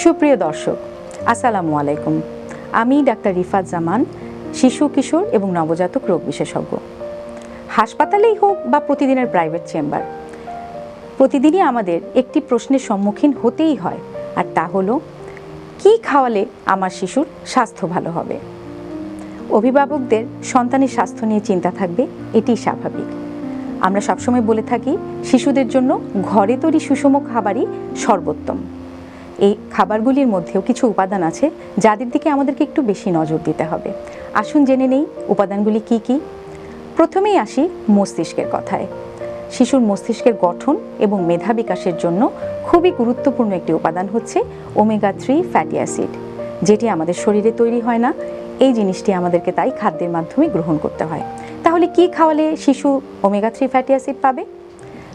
সুপ্রিয় দর্শক, আসসালামু আলাইকুম। আমি ডাক্তার রিফাত জামান, শিশু, কিশোর এবং নবজাতক রোগ বিশেষজ্ঞ। হাসপাতালেই হোক বা প্রতিদিনের প্রাইভেট চেম্বার, প্রতিদিনই আমাদের একটি প্রশ্নের সম্মুখীন হতেই হয়, আর তা হলো, কি খাওয়ালে আমার শিশুর স্বাস্থ্য ভালো হবে? অভিভাবকদের সন্তানের স্বাস্থ্য নিয়ে চিন্তা থাকবে, এটি স্বাভাবিক। আমরা সবসময় বলে থাকি, শিশুদের জন্য ঘরে তৈরি সুষম খাবারই সর্বোত্তম। এই খাবারগুলির মধ্যেও কিছু উপাদান আছে, যাদের দিকে আমাদেরকে একটু বেশি নজর দিতে হবে। আসুন জেনে নেই উপাদানগুলি কি কি। প্রথমেই আসি মস্তিষ্কের কথায়। শিশুর মস্তিষ্কের গঠন এবং মেধা বিকাশের জন্য খুবই গুরুত্বপূর্ণ একটি উপাদান হচ্ছে ওমেগা থ্রি ফ্যাটি অ্যাসিড, যেটি আমাদের শরীরে তৈরি হয় না। এই জিনিসটি আমাদেরকে তাই খাদ্যের মাধ্যমে গ্রহণ করতে হয়। তাহলে কি খাওয়ালে শিশু ওমেগা থ্রি ফ্যাটি অ্যাসিড পাবে?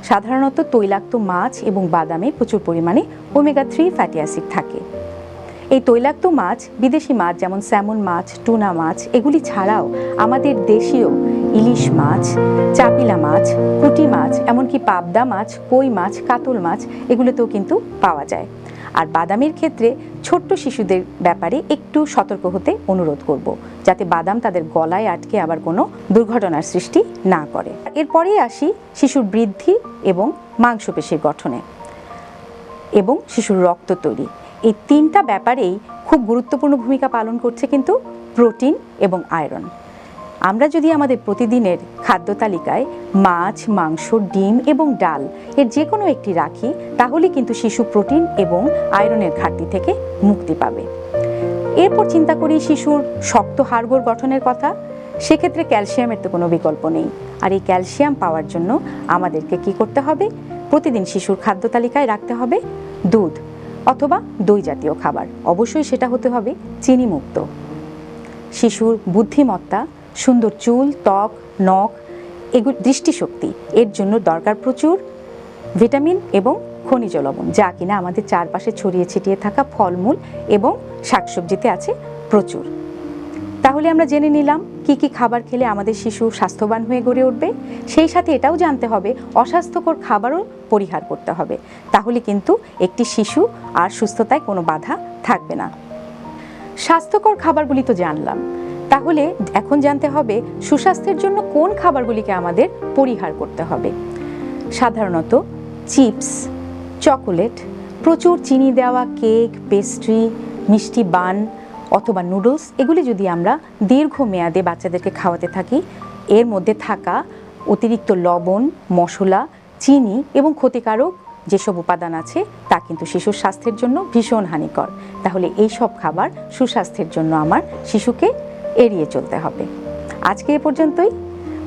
সাধারণত তৈলাক্ত মাছ এবং বাদামে প্রচুর পরিমাণে ওমেগা থ্রি ফ্যাটি অ্যাসিড থাকে। এই তৈলাক্ত মাছ, বিদেশি মাছ যেমন স্যামন মাছ টুনা মাছ, এগুলি ছাড়াও আমাদের দেশীয় ইলিশ মাছ, চাপিলা মাছ, পুঁটি মাছ, এমনকি পাবদা মাছ, কই মাছ, কাতল মাছ, এগুলোতেও কিন্তু পাওয়া যায়। আর বাদামের ক্ষেত্রে ছোট্ট শিশুদের ব্যাপারে একটু সতর্ক হতে অনুরোধ করব, যাতে বাদাম তাদের গলায় আটকে আবার কোনো দুর্ঘটনার সৃষ্টি না করে। এরপরেই আসি শিশুর বৃদ্ধি এবং মাংসপেশির গঠনে এবং শিশুর রক্ত তৈরি। এই তিনটা ব্যাপারেই খুব গুরুত্বপূর্ণ ভূমিকা পালন করছে কিন্তু প্রোটিন এবং আয়রন। আমরা যদি আমাদের প্রতিদিনের খাদ্য তালিকায় মাছ, মাংস, ডিম এবং ডাল এর যে কোনো একটি রাখি, তাহলে কিন্তু শিশু প্রোটিন এবং আয়রনের ঘাটতি থেকে মুক্তি পাবে। এরপর চিন্তা করি শিশুর শক্ত হাড়গোড় গঠনের কথা। সেক্ষেত্রে ক্যালসিয়ামের তো কোনো বিকল্প নেই। আর এই ক্যালসিয়াম পাওয়ার জন্য আমাদেরকে কি করতে হবে? প্রতিদিন শিশুর খাদ্য তালিকায় রাখতে হবে দুধ অথবা দই জাতীয় খাবার। অবশ্যই সেটা হতে হবে চিনি মুক্ত শিশুর বুদ্ধিমত্তা সুন্দর চুল, ত্বক, নখ এগুলো দৃষ্টিশক্তি। এর জন্য দরকার প্রচুর ভিটামিন এবং খনিজ লবণ, যা কিনা আমাদের চারপাশে ছড়িয়ে ছিটিয়ে থাকা ফলমূল এবং শাকসবজিতে আছে প্রচুর। তাহলে আমরা জেনে নিলাম, কি কি খাবার খেলে আমাদের শিশু স্বাস্থ্যবান হয়ে গড়ে উঠবে? সেই সাথে এটাও জানতে হবে, অস্বাস্থ্যকর খাবারও পরিহার করতে হবে। তাহলে কিন্তু একটি শিশু আর সুস্থতায় কোনো বাধা থাকবে না। স্বাস্থ্যকর খাবারগুলি তো জানলাম। তাহলে এখন জানতে হবে সুস্বাস্থ্যের জন্য কোন খাবারগুলিকে আমাদের পরিহার করতে হবে। সাধারণত চিপস, চকোলেট, প্রচুর চিনি দেওয়া কেক, পেস্ট্রি, মিষ্টি বান অথবা নুডলস, এগুলি যদি আমরা দীর্ঘমেয়াদে বাচ্চাদেরকে খাওয়াতে থাকি, এর মধ্যে থাকা অতিরিক্ত লবণ, মশলা, চিনি এবং ক্ষতিকারক যেসব উপাদান আছে, তা কিন্তু শিশুর স্বাস্থ্যের জন্য ভীষণ হানিকর। তাহলে এই সব খাবার সুস্বাস্থ্যের জন্য আমার শিশুকে এড়িয়ে চলতে হবে। আজকে এ পর্যন্তই।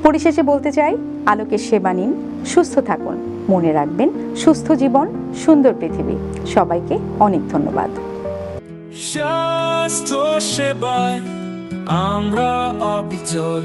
পরিশেষে বলতে চাই, আলোকের সেবা নিন, সুস্থ থাকুন, মনে রাখবেন, সুস্থ জীবন, সুন্দর পৃথিবী। সবাইকে অনেক ধন্যবাদ। স্বাস্থ্য সেবায় আমরা অবিচল।